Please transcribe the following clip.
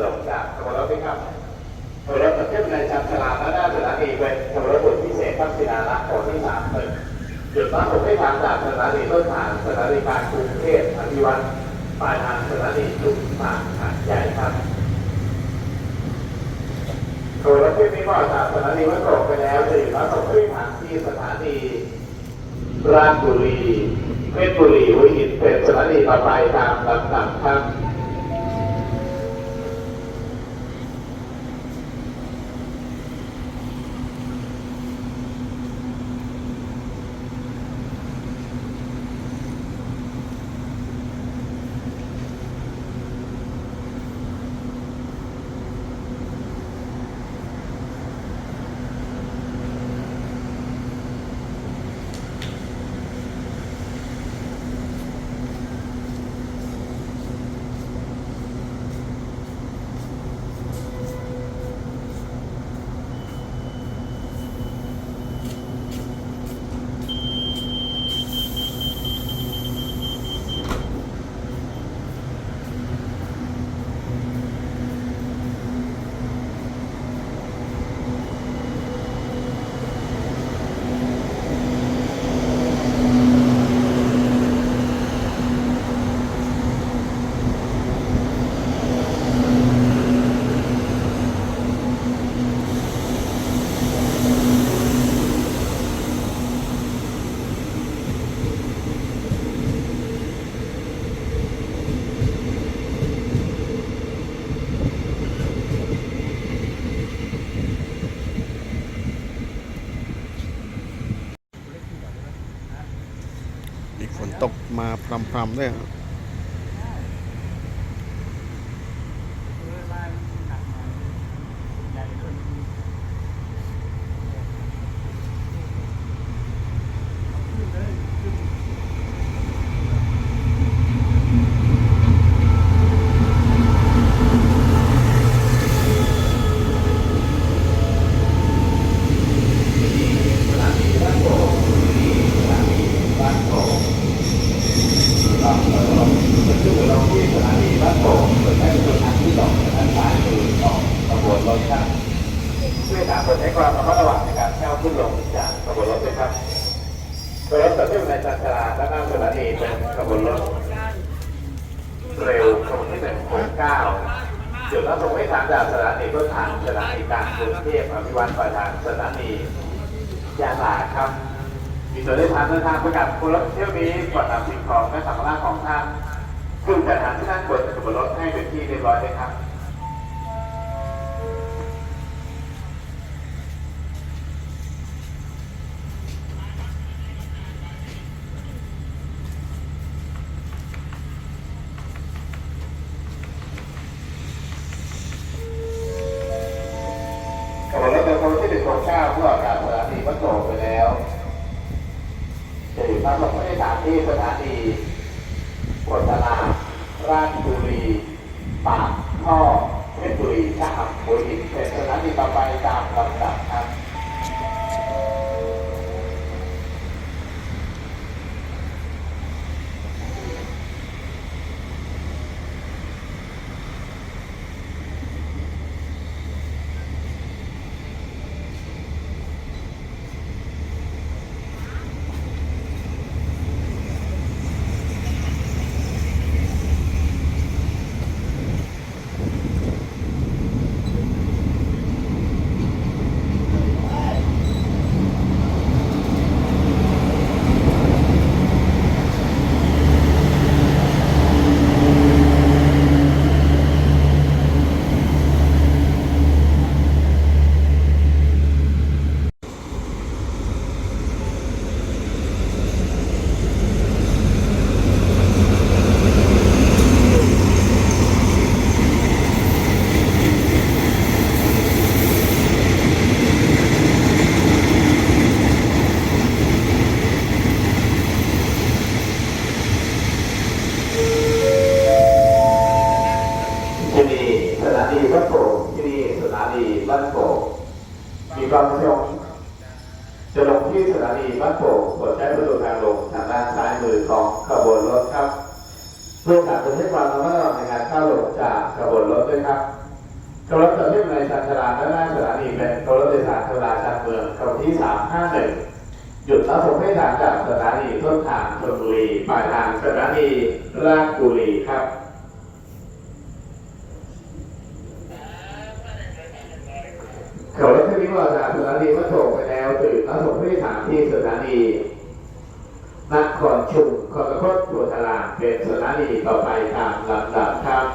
การาขึ้นลงจากขบวนรถพิครับขบวนรถจะเทียบในชันชลาและหน้าสถานีเป็นขบวนรถบุตรพิเศษทักษิณาละโซนที่สามหนึ่งจุดตั้งผมให้ทางจากสถานีต้นทางสถานีกลารกรุงเทพอภิวัตรปลายทางสถานีจุดทางหาดใหญ่ครับโดยรถที่มีว่าจากสถานีวัดโกไปแล้วจะอยู่รับส่งขึ้นทางที่สถานีราชบุรีเพชรบุรีหัวหินเป็นสถานีต่อไปตามลำดับครับ มีฝนตกมาพรำๆด้วยครับ สถานีบ้านโป่งสถานีบ้านโป่งเราเราจะขึ้นเราที่สถานีบ้านโป่งเปิดให้เป็นทางที่สองทางซ้ายมือของ รถครับเพื่อการเปิดใช้ความระมัดระวังในการเข้าขึ้นลงจากขบวนรถด้วยครับโดยรถจะขึ้นในจันทราและหน้าสถานีเป็นขบวนรถเร็วขบวนที่หนึ่งหกเก้าจุดรับส่งไม่ทางจากสถานีต้นทางสถานีกลางกรุงเทพอภิวัตรปลายทางสถานียาลาครับมีตัวเลขทางเดินทางประกาศคนรถเที่ยวนี้ก่อนนำสิ่งของและสัมภาระของท่านขึ้นแต่ทาที่ท่านบนขบวนรถให้เป็นที่เรียบร้อยเลยครับ จะอยู่ทางไม่ได้สถานที่สถานีกดตลาราชบุรี ปากท่อเพชรบุรีชะอำหัวหินเป็นสถานีต่อไปตามลำดับครับ ที่นี่สถานีบ้านโป่งที่นี่สถานีบ้านโป่งมีความประสงค์ จะลงที่สถานีบ้านโป่งโปรดใช้ประตูทางลงทางด้านซ้ายมือของขบวนรถครับเพื่อการบันทึกความระมัดระวังในการเข้าลงจากขบวนรถด้วยครับขบวนรถจอดที่ในชานชาลาด้านหน้าสถานีเป็นขบวนรถโดยสารธรรมดาชานเมืองขบวนที่351หยุดรับส่งผู้โดยสารจากสถานีต้นทางชลบุรีปลายทางสถานีราชบุรีครับเขารถที่วิ่งมาจากสถานีวัดโถงไปแล้ วตื่นรับส่งผู้โดยสารที่สถานีนครชุมคอนโคตตัวทลางเป็นสถานีต่อไปตามลำดับครับ